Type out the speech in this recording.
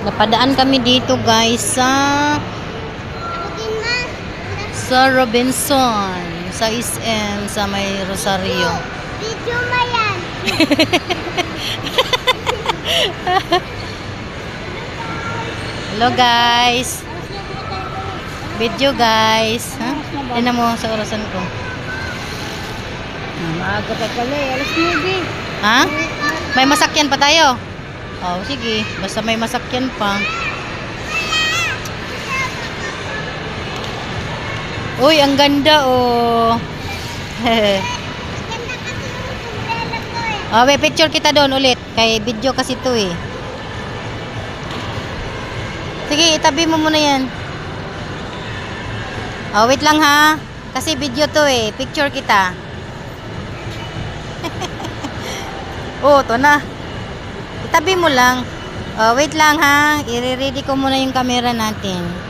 Napadaan kami dito guys sa sa Robinson, sa SM, sa may Rosario. Video mo yan. Hello guys. Video guys. Ha? Tignan mo sa orasan ko. Maaga pa pala eh. Alas 9. Ha? May masakyan pa tayo? Oh, sige. Basta may masakyan pa. Uy, ang ganda oh. oh, may picture kita doon ulit. Kay video kasi to eh. Sige, itabi mo muna yan. Oh, wait lang ha. Kasi video to eh. Picture kita. oh, to na. Itabi mo lang. Oh, wait lang ha. I-ready ko muna yung camera natin.